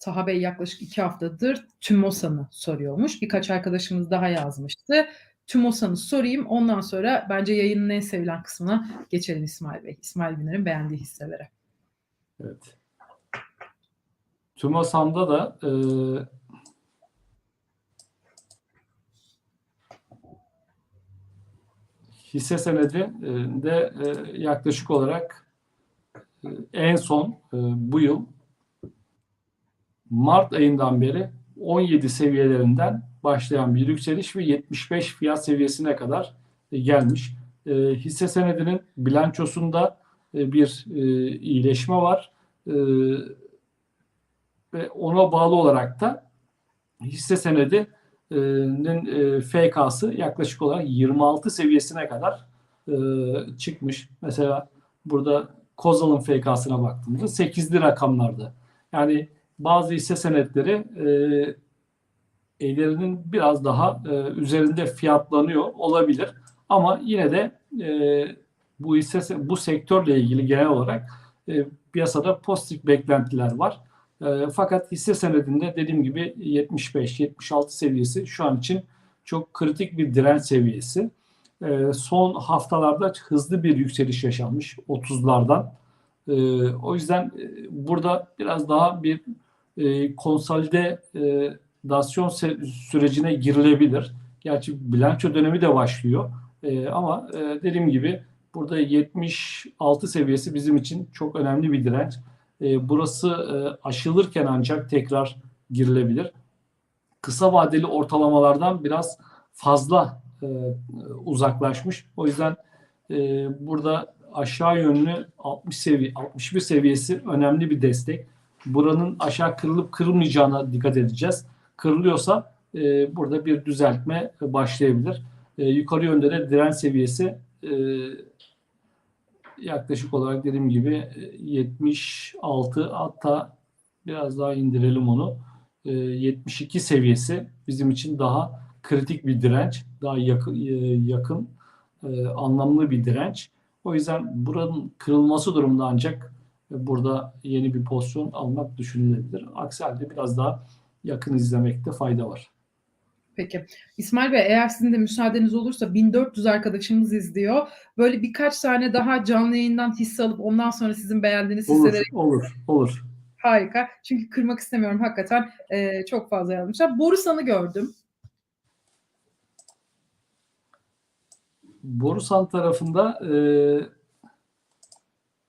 Taha Bey yaklaşık iki haftadır TÜMOSA'nı soruyormuş. Birkaç arkadaşımız daha yazmıştı. TÜMOSA'nı sorayım. Ondan sonra bence yayının en sevilen kısmına geçelim İsmail Bey. İsmail Güner'in beğendiği hisselere. Evet. TÜMOSAN'da da e, hisse senedi de e, yaklaşık olarak e, en son e, bu yıl Mart ayından beri 17 seviyelerinden başlayan bir yükseliş ve 75 fiyat seviyesine kadar e, gelmiş. E, hisse senedinin bilançosunda e, bir iyileşme var. Ve ona bağlı olarak da hisse senedinin FK'sı yaklaşık olarak 26 seviyesine kadar çıkmış. Mesela burada Kozal'ın FK'sına baktığımızda 8'li rakamlarda. Yani bazı hisse senetleri e, ellerinin biraz daha e, üzerinde fiyatlanıyor olabilir. Ama yine de e, bu hisse bu sektörle ilgili genel olarak e, piyasada pozitif beklentiler var. E, fakat hisse senedinde dediğim gibi 75-76 seviyesi şu an için çok kritik bir direnç seviyesi. E, son haftalarda hızlı bir yükseliş yaşanmış 30'lardan. E, o yüzden e, burada biraz daha bir e, konsolidasyon sürecine girilebilir. Gerçi bilanço dönemi de başlıyor. E, ama e, dediğim gibi burada 76 seviyesi bizim için çok önemli bir direnç. E, burası e, aşılırken ancak tekrar girilebilir. Kısa vadeli ortalamalardan biraz fazla e, uzaklaşmış. O yüzden e, burada aşağı yönlü 60 seviye 61 seviyesi önemli bir destek. Buranın aşağı kırılıp kırılmayacağına dikkat edeceğiz. Kırılıyorsa e, burada bir düzeltme başlayabilir. E, yukarı yönde de direnç seviyesi e, yaklaşık olarak dediğim gibi 76 hatta biraz daha indirelim onu. 72 seviyesi bizim için daha kritik bir direnç. Daha yakın, yakın anlamlı bir direnç. O yüzden buranın kırılması durumunda ancak burada yeni bir pozisyon almak düşünülebilir. Aksi halde biraz daha yakın izlemekte fayda var. Peki. İsmail Bey eğer sizin de müsaadeniz olursa 1400 arkadaşımız izliyor. Böyle birkaç tane daha canlı yayından hisse alıp ondan sonra sizin beğendiğiniz olur, hisseleri... Olur, olur. Harika. Çünkü kırmak istemiyorum hakikaten. E, çok fazla yazmışlar. Borusan'ı gördüm. Borusan tarafında e,